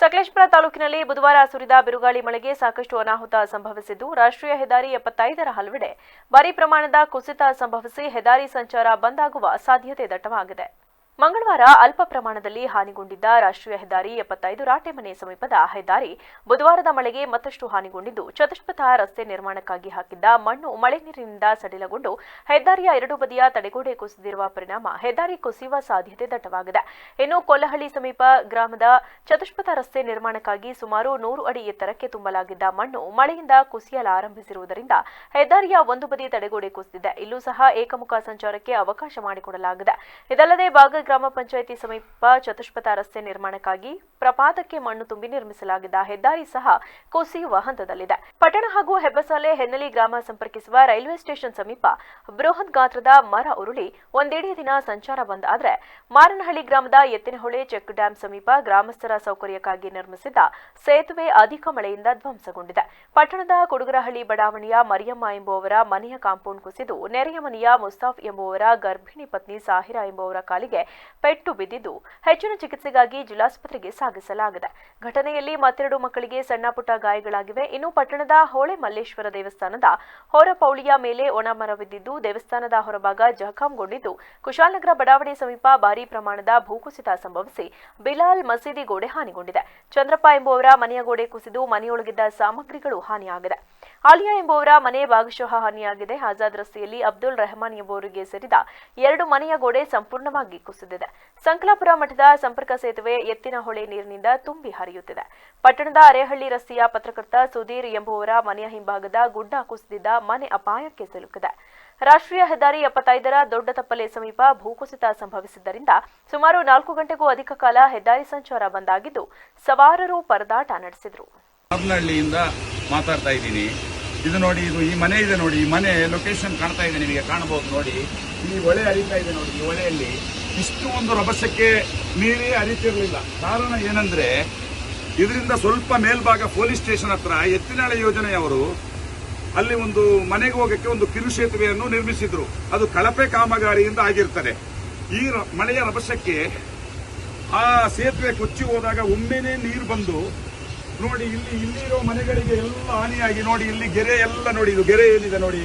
ಸಕಲೇಶಪುರ ತಾಲೂಕಿನಲ್ಲಿ ಬುಧವಾರ ಸುರಿದ ಬಿರುಗಾಳಿ ಮಳೆಗೆ ಸಾಕಷ್ಟು ಅನಾಹುತ ಸಂಭವಿಸಿದ್ದು, ರಾಷ್ಟ್ರೀಯ ಹೆದ್ದಾರಿ ಎಪ್ಪತ್ತೈದರ ಹಲವೆಡೆ ಭಾರೀ ಪ್ರಮಾಣದ ಕುಸಿತ ಸಂಭವಿಸಿ ಹೆದ್ದಾರಿ ಸಂಚಾರ ಬಂದ್ ಆಗುವ ಸಾಧ್ಯತೆ ದಟ್ಟವಾಗಿದೆ. ಮಂಗಳವಾರ ಅಲ್ಪ ಪ್ರಮಾಣದಲ್ಲಿ ಹಾನಿಗೊಂಡಿದ್ದ ರಾಷ್ಟ್ರೀಯ ಹೆದ್ದಾರಿ ಎಪ್ಪತ್ತೈದು ರಾಟೆಮನೆ ಸಮೀಪದ ಹೆದ್ದಾರಿ ಬುಧವಾರದ ಮಳೆಗೆ ಮತ್ತಷ್ಟು ಹಾನಿಗೊಂಡಿದ್ದು, ಚತುಷ್ಪಥ ರಸ್ತೆ ನಿರ್ಮಾಣಕ್ಕಾಗಿ ಹಾಕಿದ್ದ ಮಣ್ಣು ಮಳೆ ನೀರಿನಿಂದ ಸಡಿಲಗೊಂಡು ಹೆದ್ದಾರಿಯ ಎರಡು ಬದಿಯ ತಡೆಗೋಡೆ ಕುಸಿದಿರುವ ಪರಿಣಾಮ ಹೆದ್ದಾರಿ ಕುಸಿಯುವ ಸಾಧ್ಯತೆ ದಟ್ಟವಾಗಿದೆ. ಇನ್ನು ಕೊಲ್ಲಹಳ್ಳಿ ಸಮೀಪ ಗ್ರಾಮದ ಚತುಷ್ಪಥ ರಸ್ತೆ ನಿರ್ಮಾಣಕ್ಕಾಗಿ ಸುಮಾರು ನೂರು ಅಡಿ ಎತ್ತರಕ್ಕೆ ತುಂಬಲಾಗಿದ್ದ ಮಣ್ಣು ಮಳೆಯಿಂದ ಕುಸಿಯಲಾರಂಭಿಸಿರುವುದರಿಂದ ಹೆದ್ದಾರಿಯ ಒಂದು ಬದಿ ತಡೆಗೋಡೆ ಕುಸಿದಿದೆ. ಇಲ್ಲೂ ಸಹ ಏಕಮುಖ ಸಂಚಾರಕ್ಕೆ ಅವಕಾಶ ಮಾಡಿಕೊಡಲಾಗಿದೆ. ಇದಲ್ಲದೆ ಬಾಗ ಗ್ರಾಮ ಪಂಚಾಯಿತಿ ಸಮೀಪ ಚತುಷ್ಪಥ ರಸ್ತೆ ನಿರ್ಮಾಣಕ್ಕಾಗಿ ಪ್ರಪಾತಕ್ಕೆ ಮಣ್ಣು ತುಂಬಿ ನಿರ್ಮಿಸಲಾಗಿದ್ದ ಹೆದ್ದಾರಿ ಸಹ ಕುಸಿಯುವ ಹಂತದಲ್ಲಿದೆ. ಪಟ್ಟಣ ಹಾಗೂ ಹೆಬ್ಬಸಾಲೆ ಹೆನ್ನಲಿ ಗ್ರಾಮ ಸಂಪರ್ಕಿಸುವ ರೈಲ್ವೆ ಸ್ಟೇಷನ್ ಸಮೀಪ ಬೃಹತ್ ಗಾತ್ರದ ಮರ ಉರುಳಿ ಒಂದೆಡೆ ದಿನ ಸಂಚಾರ ಬಂದ್ ಆದರೆ ಮಾರನಹಳ್ಳಿ ಗ್ರಾಮದ ಎತ್ತಿನಹೊಳೆ ಚೆಕ್ ಡ್ಯಾಂ ಸಮೀಪ ಗ್ರಾಮಸ್ಥರ ಸೌಕರ್ಯಕ್ಕಾಗಿ ನಿರ್ಮಿಸಿದ್ದ ಸೇತುವೆ ಅಧಿಕ ಮಳೆಯಿಂದ ಧ್ವಂಸಗೊಂಡಿದೆ. ಪಟ್ಟಣದ ಕುಡುಗರಹಳ್ಳಿ ಬಡಾವಣೆಯ ಮರಿಯಮ್ಮ ಎಂಬುವವರ ಮನೆಯ ಕಾಂಪೌಂಡ್ ಕುಸಿದು ನೆರೆಯ ಮನೆಯ ಮುಸ್ತಾಫ್ ಎಂಬುವರ ಗರ್ಭಿಣಿ ಪತ್ನಿ ಸಾಹಿರಾ ಎಂಬುವರ ಕಾಲಿಗೆ ಪೆಟ್ಟು ಬಿದ್ದಿದ್ದು ಹೆಚ್ಚಿನ ಚಿಕಿತ್ಸೆಗಾಗಿ ಜಿಲ್ಲಾಸ್ಪತ್ರೆಗೆ ಸಾಗಿಸಲಾಗಿದೆ. ಘಟನೆಯಲ್ಲಿ ಮತ್ತೆರಡು ಮಕ್ಕಳಿಗೆ ಸಣ್ಣ ಪುಟ್ಟ ಗಾಯಗಳಾಗಿವೆ. ಇನ್ನು ಪಟ್ಟಣದ ಹೋಳೆ ಮಲ್ಲೇಶ್ವರ ದೇವಸ್ಥಾನದ ಹೊರಪೌಳಿಯ ಮೇಲೆ ಒಣ ಮರ ಬಿದ್ದಿದ್ದು, ದೇವಸ್ಥಾನದ ಹೊರಭಾಗ ಜಖಂಗೊಂಡಿದ್ದು. ಕುಶಾಲನಗರ ಬಡಾವಣೆ ಸಮೀಪ ಭಾರೀ ಪ್ರಮಾಣದ ಭೂಕುಸಿತ ಸಂಭವಿಸಿ ಬಿಲಾಲ್ ಮಸೀದಿ ಗೋಡೆ ಹಾನಿಗೊಂಡಿದೆ. ಚಂದ್ರಪ್ಪ ಎಂಬುವರ ಮನೆಯ ಗೋಡೆ ಕುಸಿದು ಮನೆಯೊಳಗಿದ್ದ ಸಾಮಗ್ರಿಗಳು ಹಾನಿಯಾಗಿದೆ. ಆಲಿಯಾ ಎಂಬುವರ ಮನೆ ಭಾಗಶಃ ಹಾನಿಯಾಗಿದೆ. ಆಜಾದ್ ರಸ್ತೆಯಲ್ಲಿ ಅಬ್ದುಲ್ ರೆಹಮಾನ್ ಎಂಬುವರಿಗೆ ಸೇರಿದ ಎರಡು ಮನೆಯ ಗೋಡೆ ಸಂಪೂರ್ಣವಾಗಿ ಕುಸಿದಿದೆ. ಸಂಕಲಾಪುರ ಮಠದ ಸಂಪರ್ಕ ಸೇತುವೆ ಎತ್ತಿನ ಹೊಳೆ ನೀರಿನಿಂದ ತುಂಬಿ ಹರಿಯುತ್ತಿದೆ. ಪಟ್ಟಣದ ಅರೆಹಳ್ಳಿ ರಸ್ತೆಯ ಪತ್ರಕರ್ತ ಸುಧೀರ್ ಎಂಬುವರ ಮನೆಯ ಹಿಂಭಾಗದ ಗುಡ್ಡ ಕುಸಿದಿದ್ದ ಮನೆ ಅಪಾಯಕ್ಕೆ ಸಿಲುಕಿದೆ. ರಾಷ್ಟ್ರೀಯ ಹೆದ್ದಾರಿ ಎಪ್ಪತ್ತೈದರ ದೊಡ್ಡ ತಪ್ಪಲೆ ಸಮೀಪ ಭೂಕುಸಿತ ಸಂಭವಿಸಿದ್ದರಿಂದ ಸುಮಾರು ನಾಲ್ಕು ಗಂಟೆಗೂ ಅಧಿಕ ಕಾಲ ಹೆದ್ದಾರಿ ಸಂಚಾರ ಬಂದಾಗಿದ್ದು ಸವಾರರು ಪರದಾಟ ನಡೆಸಿದರು. ಹಬ್ನಹಳ್ಳಿಯಿಂದ ಮಾತಾಡ್ತಾ ಇದ್ದೀನಿ. ಇದು ನೋಡಿ, ಇದು ಈ ಮನೆ ಇದೆ ನೋಡಿ, ಈ ಮನೆ ಲೊಕೇಶನ್ ಕಾಣ್ತಾ ಇದೆ ನಿಮಗೆ, ಕಾಣಬಹುದು ನೋಡಿ. ಈ ಹೊಳೆ ಹರಿತಾ ಇದೆ ನೋಡಿ, ಈ ಹೊಳೆಯಲ್ಲಿ. ಇಷ್ಟು ಒಂದು ರಭಸಕ್ಕೆ ನೀರೇ ಹರಿತಿರಲಿಲ್ಲ. ಕಾರಣ ಏನಂದ್ರೆ, ಇದರಿಂದ ಸ್ವಲ್ಪ ಮೇಲ್ಭಾಗ ಪೊಲೀಸ್ ಸ್ಟೇಷನ್ ಹತ್ರ ಎತ್ತಿನಾಳೆ ಯೋಜನೆಯವರು ಅಲ್ಲಿ ಒಂದು ಮನೆಗೆ ಹೋಗಕ್ಕೆ ಒಂದು ಕಿರು ಸೇತುವೆಯನ್ನು ನಿರ್ಮಿಸಿದ್ರು. ಅದು ಕಳಪೆ ಕಾಮಗಾರಿಯಿಂದ ಆಗಿರ್ತದೆ. ಈ ಮಳೆಯ ರಭಸಕ್ಕೆ ಆ ಸೇತುವೆ ಕೊಚ್ಚಿ ಹೋದಾಗ ಒಮ್ಮೆನೇ ನೀರು ಬಂದು ನೋಡಿ, ಇಲ್ಲಿ, ಇಲ್ಲಿರೋ ಮನೆಗಳಿಗೆ ಎಲ್ಲ ಹಾನಿಯಾಗಿ ನೋಡಿ, ಇಲ್ಲಿ ಗೆರೆ ಎಲ್ಲ ನೋಡಿ, ಇದು ಗೆರೆ ಏನಿದೆ ನೋಡಿ,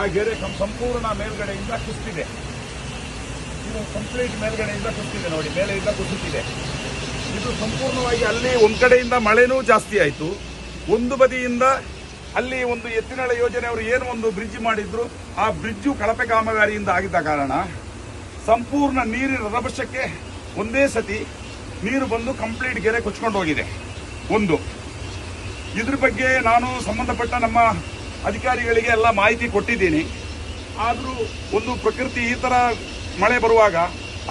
ಆ ಗೆರೆ ಸಂಪೂರ್ಣ ಮೇಲ್ಗಡೆಯಿಂದ ಕುಸ್ತಿದೆ ಇದು ಕಂಪ್ಲೀಟ್ ಮೇಲ್ಗಡೆಯಿಂದ ಕುಸಿದಿದೆ ನೋಡಿ, ಮೇಲೆಯಿಂದ ಕುಸಿತಿದೆ ಇದು ಸಂಪೂರ್ಣವಾಗಿ ಅಲ್ಲಿ ಒಂದ್ ಕಡೆಯಿಂದ ಮಳೆನೂ ಜಾಸ್ತಿ ಆಯಿತು. ಒಂದು ಬದಿಯಿಂದ ಅಲ್ಲಿ ಒಂದು ಎತ್ತಿನಳೆ ಯೋಜನೆ ಅವರು ಏನು ಒಂದು ಬ್ರಿಡ್ಜ್ ಮಾಡಿದ್ರು, ಆ ಬ್ರಿಡ್ಜು ಕಳಪೆ ಕಾಮಗಾರಿಯಿಂದ ಆಗಿದ್ದ ಕಾರಣ ಸಂಪೂರ್ಣ ನೀರಿನ ರಭಸಕ್ಕೆ ಒಂದೇ ಸತಿ ನೀರು ಬಂದು ಕಂಪ್ಲೀಟ್ ಗೆರೆ ಕೊಚ್ಕೊಂಡು ಹೋಗಿದೆ. ಒಂದು. ಇದ್ರ ಬಗ್ಗೆ ನಾನು ಸಂಬಂಧಪಟ್ಟ ನಮ್ಮ ಅಧಿಕಾರಿಗಳಿಗೆ ಎಲ್ಲ ಮಾಹಿತಿ ಕೊಟ್ಟಿದ್ದೀನಿ. ಆದರೂ ಒಂದು ಪ್ರಕೃತಿ ಈ ಥರ ಮಳೆ ಬರುವಾಗ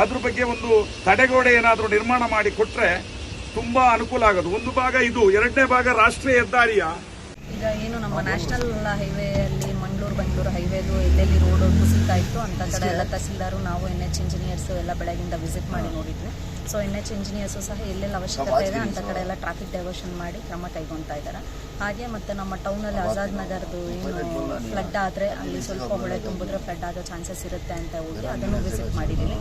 ಅದ್ರ ಬಗ್ಗೆ ಒಂದು ತಡೆಗೋಡೆ ಏನಾದರೂ ನಿರ್ಮಾಣ ಮಾಡಿ ಕೊಟ್ಟರೆ ತುಂಬ ಅನುಕೂಲ ಆಗೋದು. ಒಂದು ಭಾಗ ಇದು, ಎರಡನೇ ಭಾಗ ರಾಷ್ಟ್ರೀಯ ಹೆದ್ದಾರಿಯ. ಈಗ ಏನು ನಮ್ಮ ನ್ಯಾಷನಲ್ ಹೈವೇ ಮಂಗಳೂರು ಬೆಂಗಳೂರು ಹೈವೇದು ಎಲ್ಲೆಲ್ಲಿ ರೋಡು ಕುಸಿತಾ ಇತ್ತು ಅಂತ ಕಡೆ ಎಲ್ಲ ತಹಸೀಲ್ದಾರು ನಾವು ಎನ್ ಎಚ್ ಇಂಜಿನಿಯರ್ಸ್ ಎಲ್ಲ ಬೆಳಗಿಂದ ವಿಸಿಟ್ ಮಾಡಿ ನೋಡಿದ್ವಿ. ಸೊ ಎನ್ ಎಚ್ ಇಂಜಿನಿಯರ್ಸು ಸಹ ಎಲ್ಲೆಲ್ಲಿ ಅವಶ್ಯಕತೆ ಇದೆ ಅಂತ ಕಡೆ ಎಲ್ಲ ಟ್ರಾಫಿಕ್ ಡೈವರ್ಷನ್ ಮಾಡಿ ಕ್ರಮ ಕೈಗೊಳ್ತಾ ಇದ್ದಾರೆ ಹಾಗೆ ಮತ್ತೆ ನಮ್ಮ ಟೌನಲ್ಲಿ ಆಜಾದ್ ನಗರದ್ದು ಏನು ಫ್ಲಡ್ ಆದರೆ ಅಲ್ಲಿ ಸ್ವಲ್ಪ ಹೊಳೆ ತುಂಬಿದ್ರೆ ಫ್ಲಡ್ ಆಗೋ ಚಾನ್ಸಸ್ ಇರುತ್ತೆ ಅಂತ ಹೋಗಿ ಅದನ್ನು ವಿಸಿಟ್ ಮಾಡಿದ್ದೀವಿ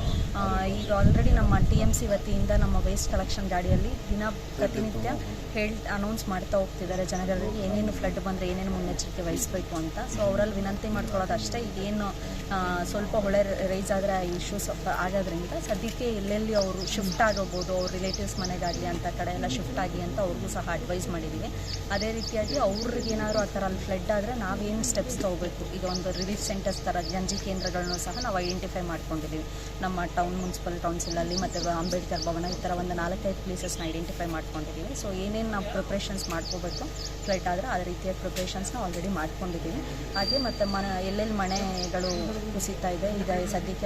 ಈಗ ಆಲ್ರೆಡಿ ನಮ್ಮ ಟಿ ಎಂ ಸಿ ವತಿಯಿಂದ ನಮ್ಮ ವೇಸ್ಟ್ ಕಲೆಕ್ಷನ್ ಗಾಡಿಯಲ್ಲಿ ದಿನ ಪ್ರತಿನಿತ್ಯ ಹೇಳ್ ಅನೌನ್ಸ್ ಮಾಡ್ತಾ ಹೋಗ್ತಿದ್ದಾರೆ ಜನಗಳಿಗೆ ಏನೇನು ಫ್ಲಡ್ ಬಂದರೆ ಏನೇನು ಮುನ್ನೆಚ್ಚರಿಕೆ ವಹಿಸಬೇಕು ಅಂತ. ಸೊ ಅವರಲ್ಲಿ ವಿನಂತಿ ಮಾಡ್ಕೊಳ್ಳೋದು ಅಷ್ಟೇ. ಈಗೇನು ಸ್ವಲ್ಪ ಹೊಳೆ ರೈಸ್ ಆದರೆ ಆ ಇಶ್ಯೂಸ್ ಆಗೋದ್ರಿಂದ ಸದ್ಯಕ್ಕೆ ಎಲ್ಲೆಲ್ಲಿ ಅವರು ಶಿಫ್ಟ್ ಆಗೋಬೋದು ಅವ್ರ ರಿಲೇಟಿವ್ಸ್ ಮನೆಗಾಗಲಿ ಅಂತ ಕಡೆ ಎಲ್ಲ ಶಿಫ್ಟ್ ಆಗಿ ಅಂತ ಅವ್ರಿಗೂ ಸಹ ಅಡ್ವೈಸ್ ಮಾಡಿದ್ದೀವಿ ಅದೇ ರೀತಿಯಾಗಿ ಅವ್ರಿಗೇನಾದರೂ ಆ ಥರ ಅಲ್ಲಿ ಫ್ಲಡ್ ಆದರೆ ನಾವೇನು ಸ್ಟೆಪ್ಸ್ ತೊಗೋಬೇಕು? ಈಗ ಒಂದು ರಿಲೀಫ್ ಸೆಂಟರ್ಸ್ ಥರ, ಗಂಜಿ ಕೇಂದ್ರಗಳನ್ನು ಸಹ ನಾವು ಐಡೆಂಟಿಫೈ ಮಾಡ್ಕೊಂಡಿದ್ದೀವಿ ನಮ್ಮ ಟೌನ್ ಮುನ್ಸಿಪಲ್ ಕೌನ್ಸಿಲಲ್ಲಿ ಮತ್ತು ಅಂಬೇಡ್ಕರ್ ಭವನ ಈ ಥರ ಒಂದು ನಾಲ್ಕೈದು ಪ್ಲೇಸಸ್ನ ಐಡೆಂಟಿಫೈ ಮಾಡ್ಕೊಂಡಿದ್ದೀವಿ ಸೊ ಏನೇನು ನಾವು ಪ್ರಿಪ್ರೇಷನ್ಸ್ ಮಾಡ್ಕೋಬೇಕು ಫ್ಲಡ್ ಆದರೆ ಆ ರೀತಿಯ ಪ್ರಿಪ್ರೇಷನ್ಸ್ನ ಆಲ್ರೆಡಿ ಮಾಡ್ಕೊಂಡಿದ್ದೀವಿ ಹಾಗೆ ಮತ್ತು ಮನೆ ಎಲ್ಲೆಲ್ಲಿ ಮನೆಗಳು ಕುಸಿತಾ ಇದೆ ಈಗ ಸದ್ಯಕ್ಕೆ